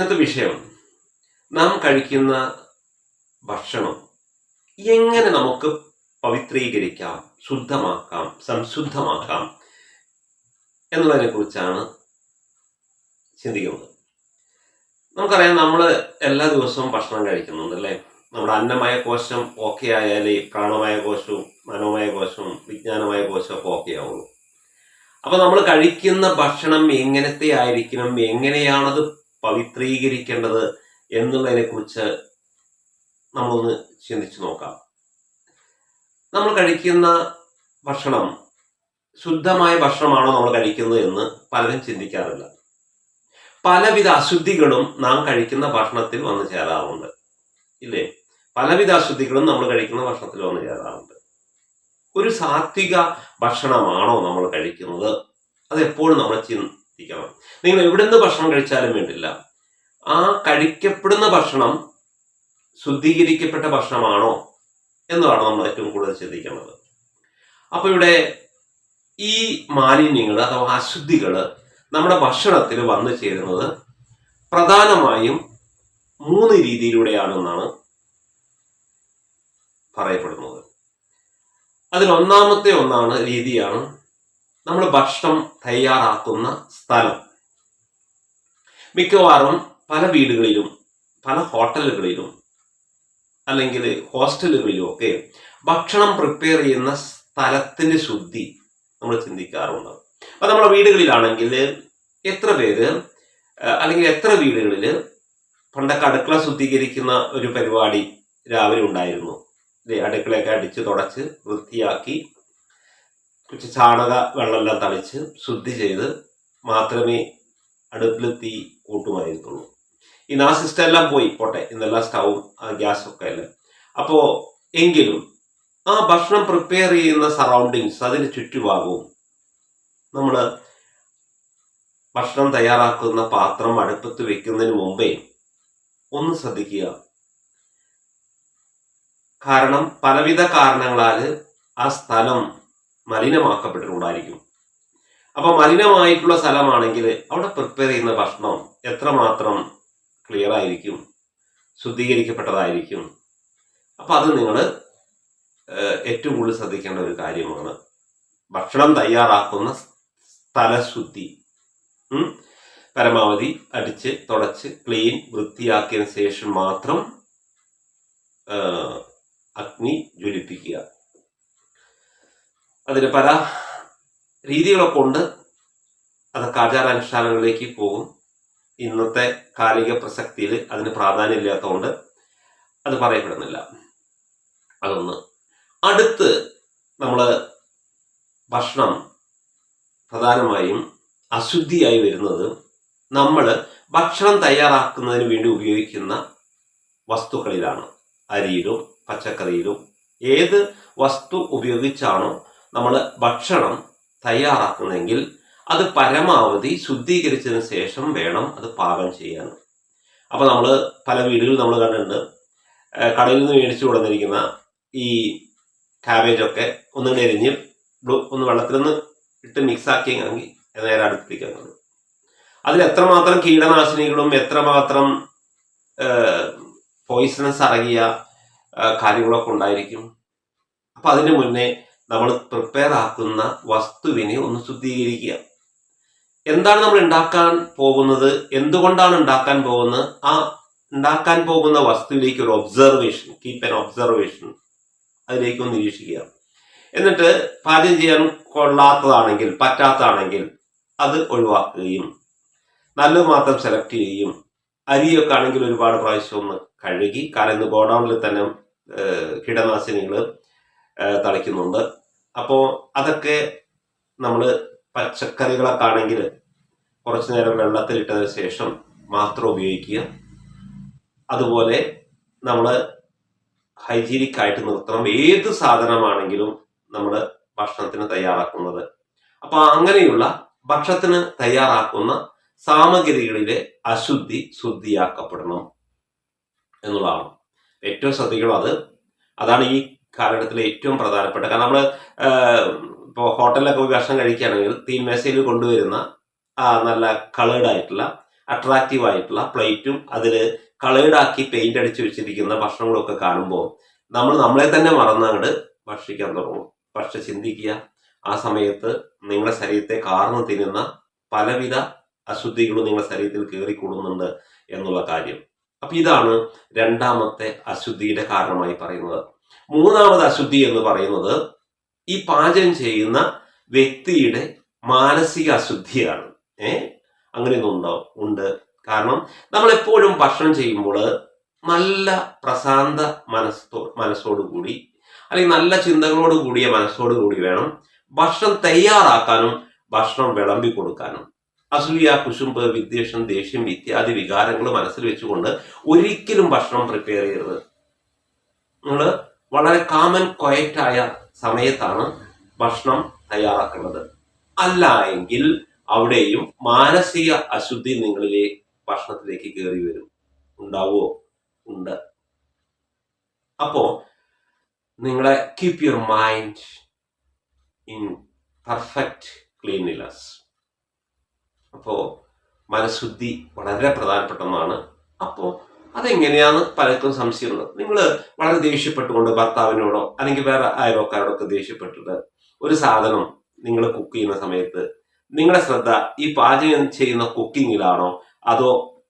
ഇന്നത്തെ വിഷയം നാം കഴിക്കുന്ന ഭക്ഷണം എങ്ങനെ നമുക്ക് പവിത്രീകരിക്കാം ശുദ്ധമാക്കാം സംശുദ്ധമാക്കാം എന്നുള്ളതിനെ കുറിച്ചാണ് ചിന്തിക്കുന്നത്. നമുക്കറിയാം നമ്മൾ എല്ലാ ദിവസവും ഭക്ഷണം കഴിക്കുന്നുണ്ട് അല്ലേ? നമ്മുടെ അന്നമായ കോശം ഓക്കെ ആയാലേ പ്രാണമായ കോശവും മനോമായ കോശവും വിജ്ഞാനമായ കോശവും ഒക്കെ ഓക്കെ ആവുള്ളൂ. അപ്പൊ നമ്മൾ കഴിക്കുന്ന ഭക്ഷണം എങ്ങനത്തെ ആയിരിക്കണം എങ്ങനെയാണത് പവിത്രീകരിക്കേണ്ടത് എന്നുള്ളതിനെ കുറിച്ച് നമ്മളൊന്ന് ചിന്തിച്ചു നോക്കാം. നമ്മൾ കഴിക്കുന്ന ഭക്ഷണം ശുദ്ധമായ ഭക്ഷണമാണോ നമ്മൾ കഴിക്കുന്നത് എന്ന് പലരും ചിന്തിക്കാറില്ല. പലവിധ അശുദ്ധികളും നാം കഴിക്കുന്ന ഭക്ഷണത്തിൽ വന്നു ചേരാറുണ്ട്. ഇല്ലേ? പലവിധ അശുദ്ധികളും നമ്മൾ കഴിക്കുന്ന ഭക്ഷണത്തിൽ വന്നു ചേരാറുണ്ട്. ഒരു സാത്വിക ഭക്ഷണമാണോ നമ്മൾ കഴിക്കുന്നത്? അതെപ്പോഴും നമ്മൾ ചിന്തിക്കണം. നിങ്ങൾ എവിടെ നിന്ന് ഭക്ഷണം കഴിച്ചാലും വേണ്ടില്ല. ആ കഴിക്കപ്പെടുന്ന ഭക്ഷണം ശുദ്ധീകരിക്കപ്പെട്ട ഭക്ഷണമാണോ എന്നതാണ് നമ്മൾ ഏറ്റവും കൂടുതൽ ചിന്തിക്കുന്നത് അപ്പൊ ഇവിടെ ഈ മാലിന്യങ്ങൾ അഥവാ അശുദ്ധികൾ നമ്മുടെ ഭക്ഷണത്തിൽ വന്നു ചേരുന്നത് പ്രധാനമായും മൂന്ന് രീതിയിലൂടെയാണെന്നാണ് പറയപ്പെടുന്നത്. അതിൽ ഒന്നാമത്തെ ഒന്നാണ് രീതിയാണ് നമ്മൾ ഭക്ഷണം തയ്യാറാക്കുന്ന സ്ഥലം. മിക്കവാറും പല വീടുകളിലും പല ഹോട്ടലുകളിലും അല്ലെങ്കിൽ ഹോസ്റ്റലുകളിലും ഒക്കെ ഭക്ഷണം പ്രിപ്പയർ ചെയ്യുന്ന സ്ഥലത്തിന്റെ ശുദ്ധി നമ്മൾ ചിന്തിക്കാറുണ്ട്. അപ്പൊ നമ്മുടെ വീടുകളിലാണെങ്കിൽ എത്ര പേര് അല്ലെങ്കിൽ എത്ര വീടുകളിൽ പണ്ടൊക്കെ അടുക്കള ശുദ്ധീകരിക്കുന്ന ഒരു പരിപാടി രാവിലെ ഉണ്ടായിരുന്നു. അടുക്കളയൊക്കെ അടിച്ച് തുടച്ച് വൃത്തിയാക്കി ചാണക വെള്ളമെല്ലാം തളിച്ച് ശുദ്ധി ചെയ്ത് മാത്രമേ അടുപ്പിൽ തീ കൂട്ടുമായിരുന്നുള്ളൂ. ഈ ആ സിസ്റ്റം എല്ലാം പോയി. പോട്ടെ ഇന്നെല്ലാം സ്റ്റൗവും ഗ്യാസ് ഒക്കെ അല്ലേ? അപ്പോ എങ്കിലും ആ ഭക്ഷണം പ്രിപ്പയർ ചെയ്യുന്ന സറൗണ്ടിങ്സ് അതിന് ചുറ്റുഭാഗവും നമ്മൾ ഭക്ഷണം തയ്യാറാക്കുന്ന പാത്രം അടുപ്പത്ത് വെക്കുന്നതിന് മുമ്പേ ഒന്ന് ശ്രദ്ധിക്കുക. കാരണം പലവിധ കാരണങ്ങളാൽ ആ സ്ഥലം മലിനമാക്കപ്പെട്ടിട്ടുണ്ടായിരിക്കും. അപ്പൊ മലിനമായിട്ടുള്ള സ്ഥലമാണെങ്കിൽ അവിടെ പ്രിപ്പയർ ചെയ്യുന്ന ഭക്ഷണം എത്രമാത്രം ക്ലിയർ ആയിരിക്കും ശുദ്ധീകരിക്കപ്പെട്ടതായിരിക്കും. അപ്പൊ അത് നിങ്ങൾ ഏറ്റവും കൂടുതൽ ശ്രദ്ധിക്കേണ്ട ഒരു കാര്യമാണ്. ഭക്ഷണം തയ്യാറാക്കുന്ന സ്ഥലശുദ്ധി. പരമാവധി അടിച്ച് തുടച്ച് ക്ലീൻ വൃത്തിയാക്കിയതിനു ശേഷം മാത്രം അഗ്നി ജ്വലിപ്പിക്കുക. അതിന് പല രീതികളൊക്കെ ഉണ്ട് അതൊക്കെ ആചാരാനുഷ്ഠാനങ്ങളിലേക്ക് പോകും. ഇന്നത്തെ കാലിക പ്രസക്തിയിൽ അതിന് പ്രാധാന്യം ഇല്ലാത്തതുകൊണ്ട് അത് പറയപ്പെടുന്നില്ല. അതൊന്ന്. അടുത്ത് നമ്മൾ ഭക്ഷണം പ്രധാനമായും അശുദ്ധിയായി വരുന്നത് നമ്മൾ ഭക്ഷണം തയ്യാറാക്കുന്നതിന് വേണ്ടി ഉപയോഗിക്കുന്ന വസ്തുക്കളിലാണ്. അരിയിലും പച്ചക്കറിയിലും ഏത് വസ്തു ഉപയോഗിച്ചാണോ നമ്മൾ ഭക്ഷണം തയ്യാറാക്കുന്നതെങ്കിൽ അത് പരമാവധി ശുദ്ധീകരിച്ചതിന് ശേഷം വേണം അത് പാകം ചെയ്യാൻ. അപ്പൊ നമ്മൾ പല വീടുകളിൽ നമ്മൾ കണ്ടിട്ടുണ്ട്. കടയിൽ നിന്ന് മേടിച്ചു കൊടുത്തിരിക്കുന്ന ഈ കാബേജ് ഒക്കെ ഒന്ന് നെരിഞ്ഞ് ഒന്ന് വെള്ളത്തിലൊന്ന് ഇട്ട് മിക്സാക്കിയെങ്കിൽ നേരെ അടുപ്പിക്കാൻ കഴിയും അതിൽ എത്രമാത്രം കീടനാശിനികളും എത്രമാത്രം പോയിസണസ് അടങ്ങിയ കാര്യങ്ങളൊക്കെ ഉണ്ടായിരിക്കും. അപ്പൊ അതിന് മുന്നേ നമ്മൾ പ്രിപ്പയർ ആക്കുന്ന വസ്തുവിനെ ഒന്ന് ശുദ്ധീകരിക്കുക. എന്താണ് നമ്മൾ ഉണ്ടാക്കാൻ പോകുന്നത്? എന്തുകൊണ്ടാണ് ഉണ്ടാക്കാൻ പോകുന്നത്? ആ ഉണ്ടാക്കാൻ പോകുന്ന വസ്തുവിലേക്ക് ഒരു ഒബ്സർവേഷൻ കീപ്പ് ആൻ ഒബ്സർവേഷൻ അതിലേക്ക് ഒന്ന് നിരീക്ഷിക്കുക. എന്നിട്ട് പാചകം ചെയ്യാൻ കൊള്ളാത്തതാണെങ്കിൽ പറ്റാത്തതാണെങ്കിൽ അത് ഒഴിവാക്കുകയും നല്ലത് മാത്രം സെലക്ട് ചെയ്യുകയും അരിയൊക്കെ ആണെങ്കിൽ ഒരുപാട് പ്രാവശ്യം ഒന്ന് കഴുകി കാരണം ഗോഡൌണിൽ തന്നെ കീടനാശിനികൾ തളിക്കുന്നുണ്ട്. അപ്പോൾ അതൊക്കെ നമ്മൾ പച്ചക്കറികളൊക്കെ ആണെങ്കിൽ കുറച്ചു നേരം വെള്ളത്തിലിട്ടതിന് ശേഷം മാത്രം ഉപയോഗിക്കുക. അതുപോലെ നമ്മൾ ഹൈജീനിക് ആയിട്ട് നിർത്തണം. ഏത് സാധനമാണെങ്കിലും നമ്മൾ ഭക്ഷണത്തിന് തയ്യാറാക്കുന്നത്. അപ്പൊ അങ്ങനെയുള്ള ഭക്ഷണത്തിന് തയ്യാറാക്കുന്ന സാമഗ്രികളിലെ അശുദ്ധി ശുദ്ധിയാക്കപ്പെടണം എന്നുള്ളതാണ്. ഏറ്റവും ശ്രദ്ധിക്കണം അത്. അതാണ് ഈ കാലഘട്ടത്തിലെ ഏറ്റവും പ്രധാനപ്പെട്ട. കാരണം നമ്മൾ ഇപ്പോൾ ഹോട്ടലിലൊക്കെ പോയി ഭക്ഷണം കഴിക്കുകയാണെങ്കിൽ തീൻമേശയിൽ കൊണ്ടുവരുന്ന നല്ല കളേർഡ് ആയിട്ടുള്ള അട്രാക്റ്റീവ് ആയിട്ടുള്ള പ്ലേറ്റും അതിൽ കളേർഡാക്കി പെയിന്റ് അടിച്ചു വെച്ചിരിക്കുന്ന ഭക്ഷണങ്ങളൊക്കെ കാണുമ്പോൾ നമ്മൾ നമ്മളെ തന്നെ മറന്നങ്ങോട്ട് ഭക്ഷിക്കാൻ തുടങ്ങും. പക്ഷെ ചിന്തിക്കുക ആ സമയത്ത് നിങ്ങളുടെ ശരീരത്തെ കാർന്നു തിന്നുന്ന പലവിധ അശുദ്ധികളും നിങ്ങളുടെ ശരീരത്തിൽ കയറി കയറിക്കൂടുന്നുണ്ട് എന്നുള്ള കാര്യം. അപ്പൊ ഇതാണ് രണ്ടാമത്തെ അശുദ്ധിയുടെ കാരണമായി പറയുന്നത്. മൂന്നാമത് അശുദ്ധി എന്ന് പറയുന്നത് ഈ പാചകം ചെയ്യുന്ന വ്യക്തിയുടെ മാനസിക അശുദ്ധിയാണ്. ഏ? അങ്ങനെ ഒന്നോ ഉണ്ട്? കാരണം നമ്മൾ എപ്പോഴും ഭക്ഷണം ചെയ്യുമ്പോൾ നല്ല പ്രശാന്ത മനസ്സോ മനസ്സോടു കൂടി അല്ലെങ്കിൽ നല്ല ചിന്തകളോട് കൂടിയ മനസ്സോടു കൂടി വേണം ഭക്ഷണം തയ്യാറാക്കാനും ഭക്ഷണം വിളമ്പി കൊടുക്കാനും. അസൂയ കുശുമ്പ് വിദ്വേഷം ദേഷ്യം ഇത്യാദി വികാരങ്ങൾ മനസ്സിൽ വെച്ചുകൊണ്ട് ഒരിക്കലും ഭക്ഷണം പ്രിപ്പയർ ചെയ്യരുത്. നിങ്ങൾ വളരെ കാമൻ ക്വയറ്റായ സമയത്താണ് ഭക്ഷണം തയ്യാറാക്കുന്നത്. അല്ല എങ്കിൽ അവിടെയും മാനസിക അശുദ്ധി നിങ്ങളിലെ ഭക്ഷണത്തിലേക്ക് കയറി വരും. ഉണ്ടാവുമോ ഉണ്ട്. അപ്പോ നിങ്ങളെ keep your mind in perfect cleanliness അപ്പോ മനഃശുദ്ധി വളരെ പ്രധാനപ്പെട്ടതാണ് അപ്പോ അതെങ്ങനെയാന്ന് പലർക്കും സംശയമുണ്ട് നിങ്ങൾ വളരെ ദേഷ്യപ്പെട്ടുകൊണ്ട് ഭർത്താവിനോടോ അല്ലെങ്കിൽ വേറെ അയൽവക്കാരോടൊക്കെ ദേഷ്യപ്പെട്ടിട്ട് ഒരു സാധനം നിങ്ങൾ കുക്ക് ചെയ്യുന്ന സമയത്ത് നിങ്ങളുടെ ശ്രദ്ധ ഈ പാചകം ചെയ്യുന്ന കുക്കിങ്ങിലാണോ അതോ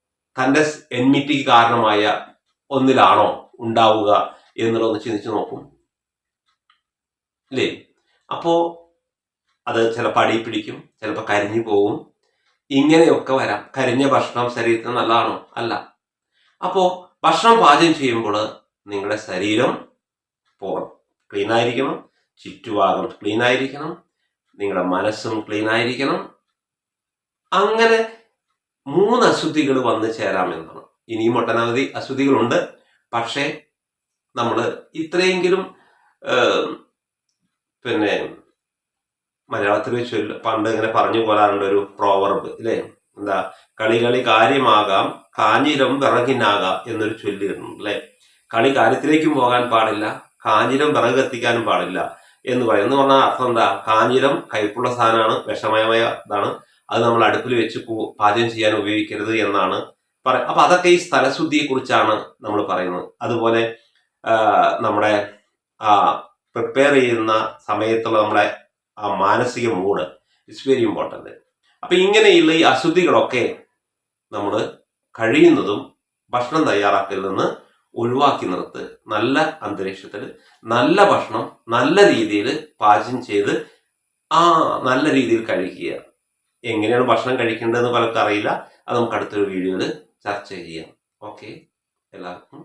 തന്റെ എൻമിറ്റിക്ക് കാരണമായ ഒന്നിലാണോ ഉണ്ടാവുക എന്നുള്ളതൊന്ന് ചിന്തിച്ചു നോക്കും. ഇല്ലേ അപ്പോ അത് ചിലപ്പോൾ അടി പിടിക്കും ചിലപ്പോൾ കരിഞ്ഞു പോകും. ഇങ്ങനെയൊക്കെ വരാം. കരിഞ്ഞ ഭക്ഷണം ശരീരത്തിന് നല്ലതാണോ? അല്ല. അപ്പോ ഭക്ഷണം പാചകം ചെയ്യുമ്പോൾ നിങ്ങളുടെ ശരീരം ക്ലീൻ ആയിരിക്കണം ചുറ്റുഭാഗം ക്ലീൻ ആയിരിക്കണം നിങ്ങളുടെ മനസ്സും ക്ലീൻ ആയിരിക്കണം. അങ്ങനെ മൂന്ന് അശുദ്ധികൾ വന്നു ചേരാമെന്നാണ് ഇനിയും ഒട്ടനവധി അശുദ്ധികളുണ്ട്. പക്ഷേ നമ്മൾ ഇത്രയെങ്കിലും പിന്നെ മലയാളത്തിൽ ചൊല്ല പണ്ട് ഇങ്ങനെ പറഞ്ഞു പോരാറുണ്ട് ഒരു പ്രോവർബ് ഇല്ലേ? എന്താ കളികളി കളി കാര്യമാകാം കാഞ്ഞിരം വിറകിനാകാം എന്നൊരു ചൊല്ലിയിട്ടുണ്ട് അല്ലെ? കളി കാര്യത്തിലേക്കും പോകാൻ പാടില്ല കാഞ്ഞിരം വിറക് കത്തിക്കാനും പാടില്ല എന്ന് പറയും. എന്ന് പറഞ്ഞാൽ അർത്ഥം എന്താ? കാഞ്ഞിരം കയ്പുള്ള സാധനമാണ് വിഷമയമായ ഇതാണ്. അത് നമ്മൾ അടുപ്പിൽ വെച്ച് പാചകം ചെയ്യാൻ ഉപയോഗിക്കരുത് എന്നാണ് പറ അപ്പൊ അതൊക്കെ ഈ സ്ഥലശുദ്ധിയെ കുറിച്ചാണ് നമ്മൾ പറയുന്നത്. അതുപോലെ നമ്മുടെ പ്രിപ്പയർ ചെയ്യുന്ന സമയത്തുള്ള നമ്മുടെ ആ മാനസിക മൂഡ് ഇറ്റ്സ് വെരി ഇമ്പോർട്ടന്റ് അപ്പൊ ഇങ്ങനെയുള്ള ഈ അശുദ്ധികളൊക്കെ നമ്മൾ കഴിയുന്നതും ഭക്ഷണം തയ്യാറാക്കലിൽ നിന്ന് ഒഴിവാക്കി നിർത്ത് നല്ല അന്തരീക്ഷത്തിൽ നല്ല ഭക്ഷണം നല്ല രീതിയിൽ പാചകം ചെയ്ത് ആ നല്ല രീതിയിൽ കഴിക്കുക. എങ്ങനെയാണ് ഭക്ഷണം കഴിക്കേണ്ടതെന്ന് പലർക്കും അറിയില്ല. അത് നമുക്ക് അടുത്തൊരു വീഡിയോയിൽ ചർച്ച ചെയ്യാം. ഓക്കെ? എല്ലാവർക്കും